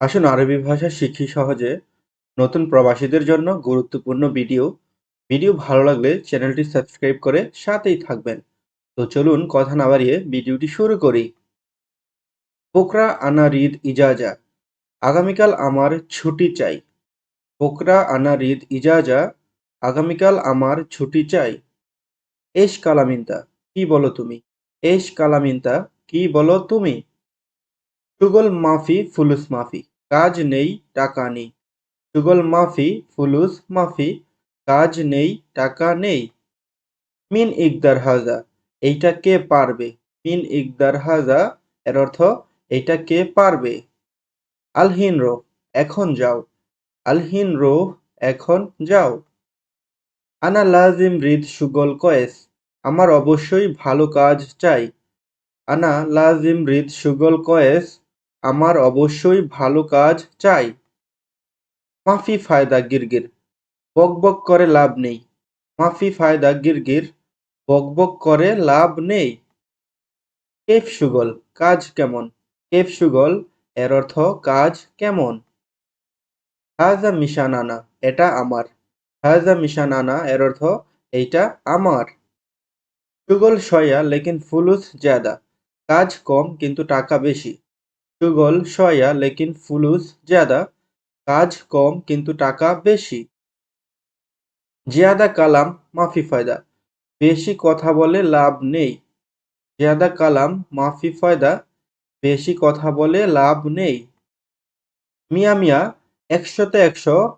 আসুন আরবি ভাষা শিখি সহজে। নতুন প্রবাসীদের জন্য গুরুত্বপূর্ণ ভিডিও। ভিডিও ভালো লাগলে চ্যানেলটি সাবস্ক্রাইব করে সাথেই থাকবেন। তো চলুন কথা না বাড়িয়ে ভিডিওটি শুরু করি। পোকরা আনা রিদ ইজাজা। আগামীকাল আমার ছুটি চাই। পোকরা আনা রিদ ইজাজা। আগামীকাল আমার ছুটি চাই। এস কালামিন্তা, কি বলো তুমি? এস কালামিন্তা, কি বলো তুমি? সুগল মাফি, ফুলুস মাফি। কাজ নেই, টাকা নেই। সুগল, মাফি, ফুলুস, মাফি, কাজ নেই, টাকা নেই। মিন ইকদার হাজা, এইটা কে পারবে? মিন ইকদার হাজা, এর অর্থ এইটা কে পারবে? আলহিন রো এখন যাও। আলহিন রো এখন যাও। আনা লাজিম রিদ সুগল কয়েস, আমার অবশ্যই ভালো কাজ চাই। আনা লাজিম রিদ সুগল কয়েস আমার অবশ্যই ভালো কাজ চাই। মাফি ফায়দা গিরগির বকবক করে লাভ নেই। মাফি ফায়দা গিরগির বকবক করে লাভ নেই। কেফ সুগল, কাজ কেমন? কেফ সুগল, এর অর্থ কাজ কেমন? হাজা মিশান আনা, এটা আমার। হাজা মিশান আনা, এর অর্থ এইটা আমার। সুগল সয়া, লেকিন ফুলুস জ্যাদা কাজ কম, কিন্তু টাকা বেশি। সুগল সয়া, লেকিন ফুলুস জ্যাদা। কাজ কম, কিন্তু টাকা বেশি। জিয়াদা কালাম, মাফি ফায়দা। বেশি কথা বলে লাভ নেই। জিয়াদা কালাম, মাফি ফায়দা। বেশি কথা বলে লাভ নেই। মিয়া মিয়া, একশোতে একশো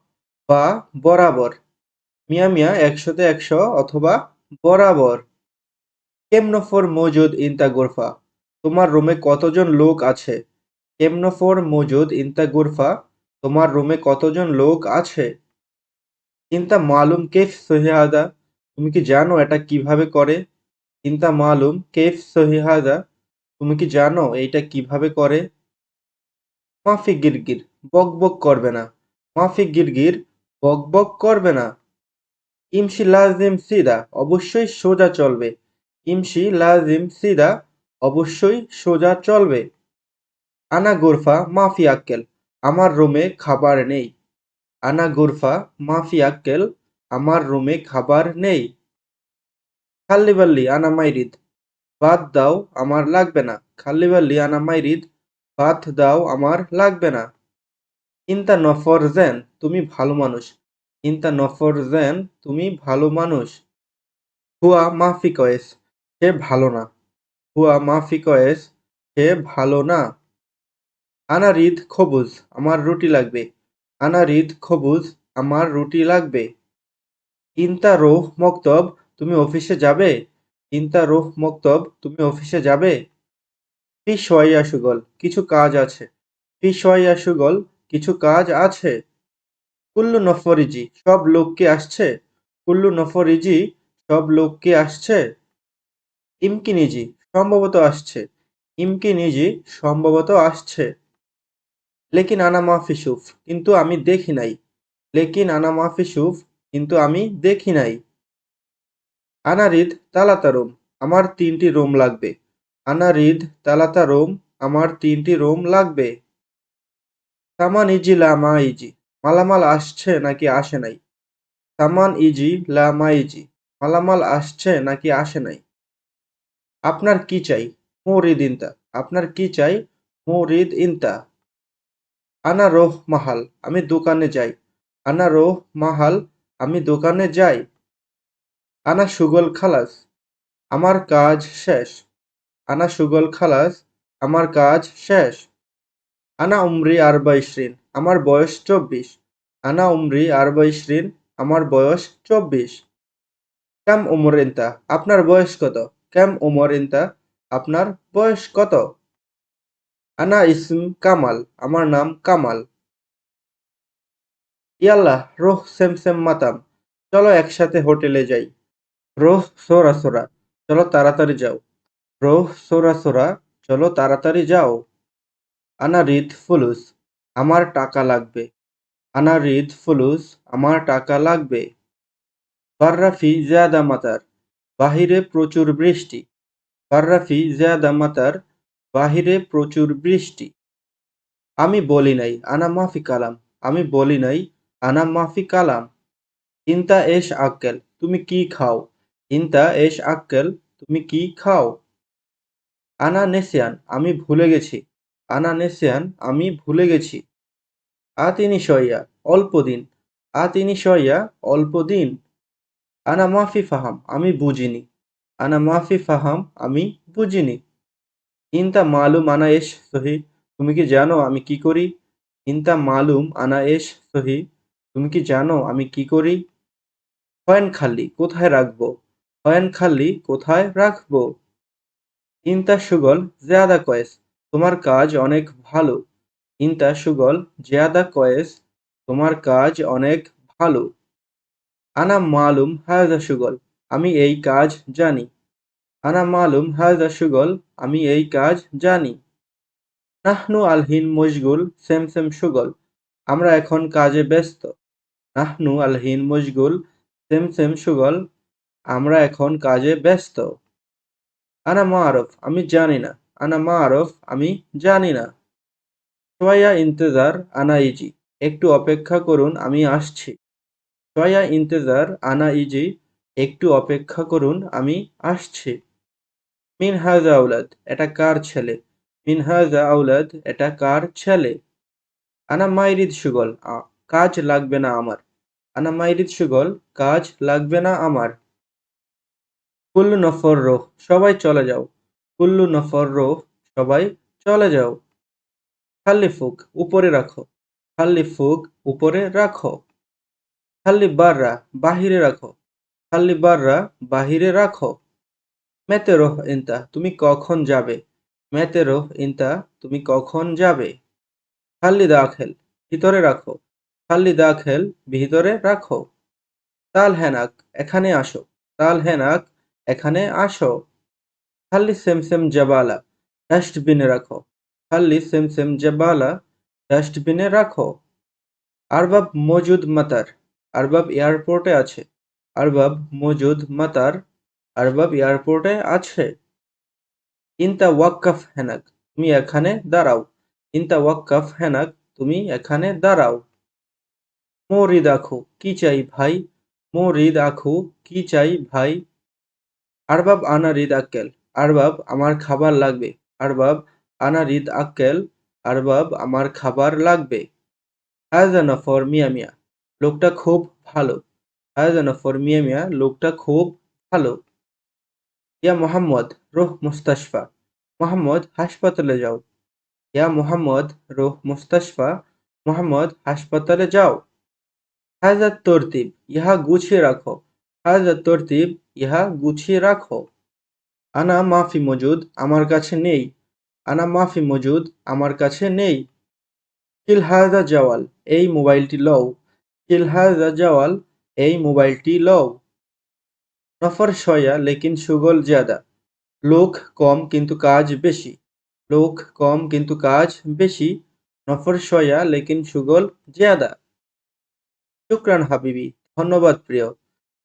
বা বরাবর। মিয়া মিয়া, একশোতে একশো অথবা বরাবর। কেমনফর মজুদ ইনতা গোরফা। তোমার রুমে কতজন লোক আছে? কেমনফর মজুদ, ইনতা গোরফা, তোমার রুমে কতজন লোক আছে? ইনতা মালুম, কেফ সহিহাদা, তুমি কি জানো এটা কীভাবে করে? ইনতা মালুম, কেফ সহিহাদা, তুমি কি জানো এইটা কীভাবে করে? মাফি গিরগির, বক বক করবে না। মাফি গিরগির, বক বক করবে না। ইমশি লাজিম সিদা, অবশ্যই সোজা চলবে। ইমশি লাজিম সিদা, অবশ্যই সোজা চলবে। আনা গোরফা মাফি আক্কেল। আমার রুমে খাবার নেই। আনা গোরফা মাফি আক্কেল। আমার রুমে খাবার নেই। খাল্লিবাল্লি আনা মাইরিদ। বাদ দাও, আমার লাগবে না। খাল্লিবাল্লি আনা মাইরিদ। বাদ দাও, আমার লাগবে না। ইনতা নফর জেন, তুমি ভালো মানুষ। ইনতা নফর জেন, তুমি ভালো মানুষ। হুয়া মাফি কয়েস, সে ভালো না। হুয়া মাফি কয়েস, সে ভালো না। আনা রিদ খবুজ, আমার রুটি লাগবে। আনা রিদ খবুজ, আমার রুটি লাগবে। ইনতা রোহ মক্তব, তুমি অফিসে যাবে? ইনতা রোহ মক্তব, তুমি অফিসে যাবে? ফি সোয়াইয়া সুগল, কিছু কাজ আছে। ফি সোয়াইয়া সুগল, কিছু কাজ আছে। কুল্লু নফরিজি, সব লোককে আসছে? কুল্লু নফরিজি, সব লোককে আসছে? ইমকিনিজি, সম্ভবত আসছে। ইমকিনিজি, সম্ভবত আসছে। লেকিন আনা মাফিসুফ কিন্তু আমি দেখি নাই। লেকিন আনা মাফিসুফ কিন্তু আমি দেখি নাই। আনারিদ তালাতা রুম, আমার তিনটি রুম লাগবে। আনারিদ তালাতা রুম, আমার তিনটি রুম লাগবে। সামান ইজি লামা ইজি, মালামাল আসছে নাকি আসে নাই? সামান ইজি লামা ইজি, মালামাল আসছে নাকি আসে নাই? আপনার কি চাই? মৌরিদ ইনতা। আপনার কি চাই? মৌরিদ ইনতা। আনা রোহ মাহাল, আমি দোকানে যাই। আনা রোহ মাহাল, আমি দোকানে যাই। আনা সুগল খালাস, আমার কাজ শেষ। আনা সুগল খালাস, আমার কাজ শেষ। আনা উমরি আর ইশরিন আমার বয়স চব্বিশ। আনা উমরি আর ইশরিন আমার বয়স চব্বিশ। ক্যাম উমর ইন্তা, আপনার বয়স কত? ক্যাম উমরিন্তা আপনার বয়স কত? আনা ইসম কামাল, আমার নাম কামাল। ইয়াল্লাহ, রোহ সেম সেম মাতাম। চলো একসাথে হোটেলে যাই। রোহ, সোরা সোরা, চলো তাড়াতাড়ি যাও। রোহ, সোরা সোরা, চলো তাড়াতাড়ি যাও। আনা রিদ, ফুলুস, আমার টাকা লাগবে। আনা রিদ, ফুলুস, আমার টাকা লাগবে। বার্রাফি জিয়াদা মাতার, বাহিরে প্রচুর বৃষ্টি। বার্রাফি জিয়াদা মাতার বাহিরে প্রচুর বৃষ্টি। আমি বলি নাই, আনা মাফি কালাম। আমি বলি নাই, আনা মাফি কালাম। ইনতা এশ আক্কেল, তুমি কি খাও? ইনতা এশ আক্কেল, তুমি কি খাও? আনা নেসিয়ান, আমি ভুলে গেছি। আনা নেসিয়ান, আমি ভুলে গেছি। আতিনি সইয়া অল্প দিন। আতিনি সইয়া অল্প দিন। আনা মাফি ফাহাম, আমি বুঝিনি। আনা মাফি ফাহাম, আমি বুঝিনি। ইনতা মালুম আনা এশ সহি, তুমি কি জানো আমি কি করি? ইনতা মালুম আনা এশ সহি, তুমি কি জানো আমি কি করি? হয়েন খাল্লি কোথায় রাখব? হয়েন খাল্লি কোথায় রাখব? ইনতা সুগল জিয়াদা কয়েস, তোমার কাজ অনেক ভালো। ইনতা সুগল জিয়াদা কয়েস, তোমার কাজ অনেক ভালো। আনা মালুম হায়দা সুগল, আমি এই কাজ জানি। আনা মালুম হায়দা সুগল, আমি এই কাজ জানি। নাহনু আলহিন সেম সেম সুগল, আমরা এখন কাজে ব্যস্ত। নাহনু আলহিন মশগুল, সেম সেম সুগল, আমরা এখন কাজে ব্যস্ত। আনা মারফ আমি জানি না। আনা মারফ আমি জানি না। সোয়া ইন্তজার, আনা ইজি, একটু অপেক্ষা করুন, আমি আসছি। সোয়া ইন্তজার, আনা ইজি, একটু অপেক্ষা করুন, আমি আসছি। মিন হাজা আউলাদ, এটা কার ছেলে? মিন হাজা আউলাদ, এটা কার ছেলে? আনা মাইরিদ সুগল কাজ লাগবে না আমার। আনা মাইরিদ সুগল, কাজ লাগবে না আমার। কুল্লু নফর রোহ, সবাই চলে যাও। কুল্লু নফর রোহ, সবাই চলে যাও। খাল্লি ফুক, উপরে রাখো। খাল্লি ফুক, উপরে রাখো। খাল্লি বাররা, বাহিরে রাখো। খাল্লি বাররা, বাহিরে রাখো। মেতে রোহ ইন্তা, তুমি কখন যাবে? মেতে রোহ ইন্তা, তুমি কখন যাবে? খাল্লি দাখেল, ভিতরে রাখো। খাল্লি দাখেল, ভিতরে রাখো। তাল হেনাক এখানে আসো। তাল হেনাক এখানে আসো। খাল্লি সেমসেম জাবালা, ডাস্টবিনে রাখো। খাল্লি সেমসেম জাবালা, ডাস্টবিনে রাখো। আরবাব মজুদ মাতার, আরবাব এয়ারপোর্টে আছে। আরবাব মজুদ মাতার আরবাব এয়ারপোর্টে আছে। ইনতা ওয়াক্কাফ হেনাক, তুমি এখানে দাঁড়াও। ইনতা ওয়াক্কাফ হেনাক, তুমি এখানে দাঁড়াও। মরিদ আখু কি চাই ভাই? মরিদ আখু কি চাই ভাই? আরবাব আনা রিদ আক্কেল, আরবাব আমার খাবার লাগবে। আরবাব আনা রিদ আক্কেল, আরবাব আমার খাবার লাগবে। হায়জা নফর মিয়া মিয়া, লোকটা খুব ভালো। হায়জা নফর মিয়া মিয়া, লোকটা খুব ভালো। ইয়া মোহাম্মদ, রোহ মুস্তাশফা। মোহাম্মদ, হাসপাতালে যাও। ইয়া মোহাম্মদ, রোহ মুস্তাশফা, মোহাম্মদ, হাসপাতালে যাও। হায়জা তরতিব, ইহা গুছিয়ে রাখো। হায়জা তরতিব, ইহা গুছিয়ে রাখো। আনা মাফি মজুদ আমার কাছে নেই। আনা মাফি মজুদ আমার কাছে নেই। কিল হায়দা জাওয়াল, এই মোবাইলটি লও। কিল হায়দা জাওয়াল, এই মোবাইলটি লও। নফর সয়া, লেকিন সুগল জ্যাদা লোক কম কিন্তু কাজ বেশি। লোক কম কিন্তু কাজ বেশি। নফর সয়া, লেকিন সুগল জ্যাদা শুক্রান হাবিবি, ধন্যবাদ প্রিয়।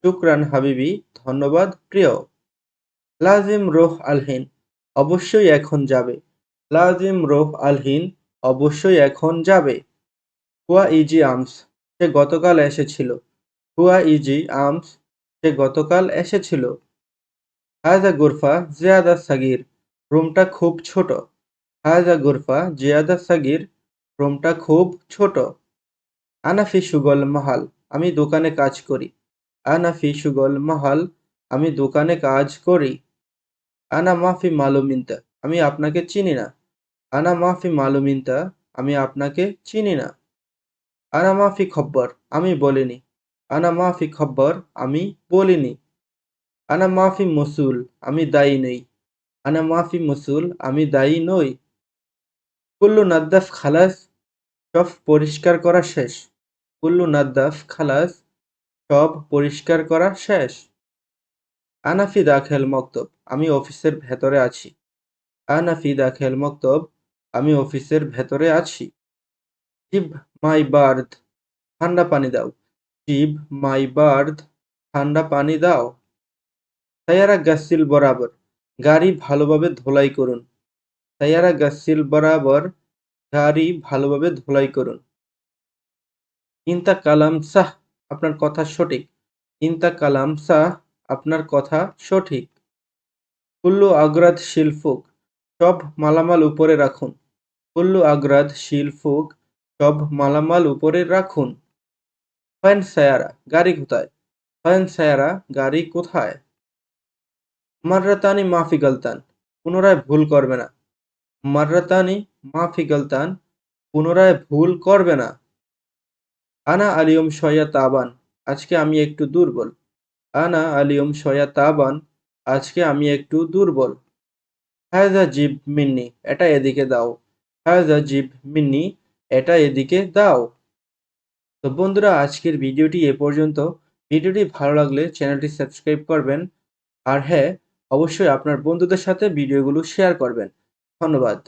শুক্রান হাবিবি, ধন্যবাদ প্রিয়। লাজিম রোহ আলহিন অবশ্যই এখন যাবে। লাজিম রোহ আলহিন অবশ্যই এখন যাবে। হুয়া ইজি আমস, সে গতকাল এসেছিল। হুয়া ইজি আমস সে গতকাল এসেছিল। হায়দা গুরফা জিয়াদা সাগির, রুমটা খুব ছোট। হায়দা গুরফা জিয়াদা সাগির, রুমটা খুব ছোট। আনাফি সুগল মহাল, আমি দোকানে কাজ করি। আনাফি সুগল মহাল, আমি দোকানে কাজ করি। আনা মাফি মালুমিনতা আমি আপনাকে চিনি না। আনা মাফি মালুমিনতা আমি আপনাকে চিনি না। আনা মাফি খব্বর, আমি বলিনি। আনা মাফি খব্বর আমি বলিনি। আনা মাফি মসুল আমি দায়ী নই। আনা মাফি মসুল আমি দায়ী নই। কুল্লু নাদ্দাফ খালাস সব পরিষ্কার করা শেষ। কুল্লু নাদ্দাফ খালাস সব পরিষ্কার করা শেষ। আনাফি দাখেল মক্তব আমি অফিসের ভেতরে আছি। আনাফি দাখেল মক্তব আমি অফিসের ভেতরে আছি। জিব মাই বার্থ, ঠান্ডা পানি দাও। জিব, মাই বার্থ ঠান্ডা পানি দাও। সায়ারা গাসিল বরাবর, গাড়ি ভালোভাবে ধোলাই করুন। সায়ারা গাসিল বরাবর, গাড়ি ভালোভাবে ধোলাই করুন। ইন্তা কালাম সাহ আপনার কথা সঠিক। ইন্তা কালাম সাহ আপনার কথা সঠিক। কুল্লু আগ্রাদ শিলফুক, সব মালামাল উপরে রাখুন। কুল্লু আগ্রাদ শিলফুক, সব মালামাল উপরে রাখুন। ফয়েন সায়ারা, গাড়ি কোথায়? ফয়েন সায়ারা, গাড়ি কোথায়? মাররাতানি, মাফি গালতান, পুনরায় ভুল করবে না। মাররাতানি, মাফি গালতান, পুনরায় ভুল করবে না। আনা আলিয়ম শয়া তাবান, আজকে আমি একটু দুর্বল। আনা আলিয়ম শয়া তাবান, আজকে আমি একটু দুর্বল। হায়দা জিব মিন্নি, এটা এদিকে দাও। হায়দা জিব মিন্নি, এটা এদিকে দাও। তো বন্ধুরা, আজকের ভিডিওটি এ পর্যন্ত। ভিডিওটি ভালো লাগলে চ্যানেলটি সাবস্ক্রাইব করবেন। আর হ্যাঁ অবশ্যই আপনার বন্ধুদের সাথে ভিডিওগুলো শেয়ার করবেন। ধন্যবাদ।